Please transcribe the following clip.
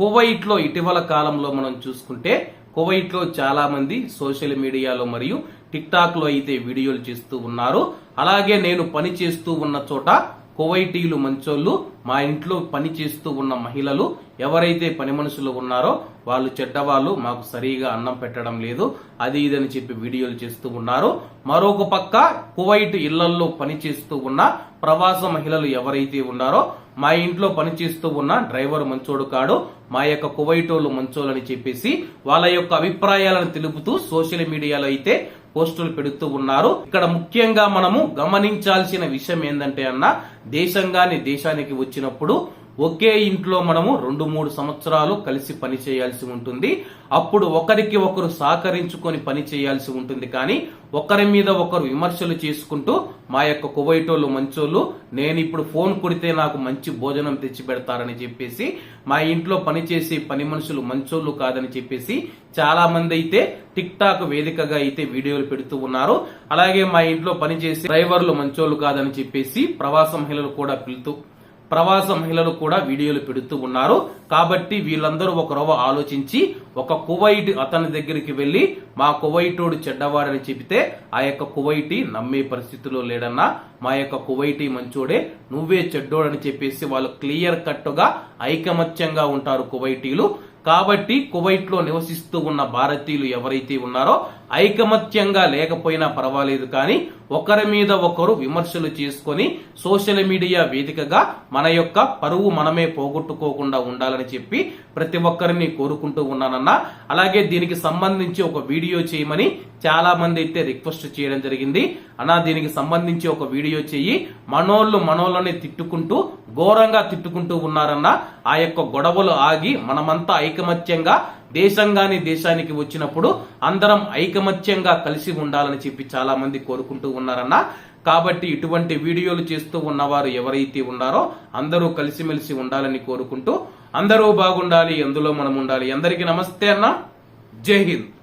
కువైట్లో ఇటీవల కాలంలో మనం చూసుకుంటే కువైట్లో చాలామంది చాలా మంది సోషల్ మీడియాలో మరియు టిక్టాక్లో అయితే వీడియోలు చేస్తూ ఉన్నారు. అలాగే నేను పని చేస్తూ ఉన్న చోట కువైటీలు మంచోళ్ళు మా ఇంట్లో పని చేస్తూ ఉన్న మహిళలు ఎవరైతే పని మనుషులు ఉన్నారో వాళ్ళు చెడ్డవాళ్ళు మాకు సరిగా అన్నం పెట్టడం లేదు అది ఇదని చెప్పి వీడియోలు చేస్తూ ఉన్నారు. మరొక పక్క కువైట్ ఇళ్ళల్లో పని చేస్తూ ఉన్న ప్రవాస మహిళలు ఎవరైతే ఉన్నారో మా ఇంట్లో పనిచేస్తూ ఉన్న డ్రైవర్ మంచోడు కాడు మా యొక్క కువైటోళ్ళు మంచోళ్ళని చెప్పేసి వాళ్ళ యొక్క అభిప్రాయాలను తెలుపుతూ సోషల్ మీడియాలో అయితే పోస్టులు పెడుతూ ఉన్నారు. ఇక్కడ ముఖ్యంగా మనము గమనించాల్సిన విషయం ఏంటంటే అన్న దేశంగాని దేశానికి వచ్చినప్పుడు ఒకే ఇంట్లో మనము రెండు మూడు సంవత్సరాలు కలిసి పని చేయాల్సి ఉంటుంది. అప్పుడు ఒకరికి ఒకరు సహకరించుకొని పని చేయాల్సి ఉంటుంది. కానీ ఒకరి మీద ఒకరు విమర్శలు చేసుకుంటూ మా యొక్క కువైటోళ్ళు మంచోళ్ళు నేను ఇప్పుడు ఫోన్ కొడితే నాకు మంచి భోజనం తెచ్చి పెడతారని చెప్పేసి మా ఇంట్లో పనిచేసే పని మనుషులు మంచోళ్ళు కాదని చెప్పేసి చాలా మంది అయితే టిక్ టాక్ వేదికగా అయితే వీడియోలు పెడుతూ ఉన్నారు. అలాగే మా ఇంట్లో పనిచేసే డ్రైవర్లు మంచోళ్ళు కాదని చెప్పేసి ప్రవాస మహిళలు కూడా పిలుతూ ప్రవాస మహిళలు కూడా వీడియోలు పెడుతూ ఉన్నారు. కాబట్టి వీళ్ళందరూ ఒక రవ్వ ఆలోచించి ఒక కువైట్ అతని దగ్గరికి వెళ్ళి మా కువైటోడు చెడ్డవాడని చెబితే ఆ యొక్క కువైటి నమ్మే పరిస్థితిలో లేడన్నా మా యొక్క కువైటి మంచోడే నువ్వే చెడ్డోడని చెప్పేసి వాళ్ళు క్లియర్ కట్టుగా ఐకమత్యంగా ఉంటారు కువైటీలు. కాబట్టి కువైట్లో నివసిస్తూ ఉన్న భారతీయులు ఎవరైతే ఉన్నారో ఐకమత్యంగా లేకపోయినా పర్వాలేదు కానీ ఒకరి మీద ఒకరు విమర్శలు చేసుకొని సోషల్ మీడియా వేదికగా మన యొక్క పరువు మనమే పోగొట్టుకోకుండా ఉండాలని చెప్పి ప్రతి ఒక్కరిని కోరుకుంటూ ఉన్నానన్న. అలాగే దీనికి సంబంధించి ఒక వీడియో చేయమని చాలా మంది అయితే రిక్వెస్ట్ చేయడం జరిగింది. అన్నా దీనికి సంబంధించి ఒక వీడియో చేయి. మనోళ్ళు మనోళ్ళని తిట్టుకుంటూ ఘోరంగా తిట్టుకుంటూ ఉన్నారన్న ఆ యొక్క గొడవలు ఆగి మనమంతా ఐకమత్యంగా దేశంగాని దేశానికి వచ్చినప్పుడు అందరం ఐకమత్యంగా కలిసి ఉండాలని చెప్పి చాలా మంది కోరుకుంటూ ఉన్నారన్న. కాబట్టి ఇటువంటి వీడియోలు చేస్తూ ఉన్నవారు ఎవరైతే ఉన్నారో అందరూ కలిసిమెలిసి ఉండాలని కోరుకుంటూ అందరూ బాగుండాలి ఎందులో మనం ఉండాలి. అందరికీ నమస్తే అన్న. జై హింద్.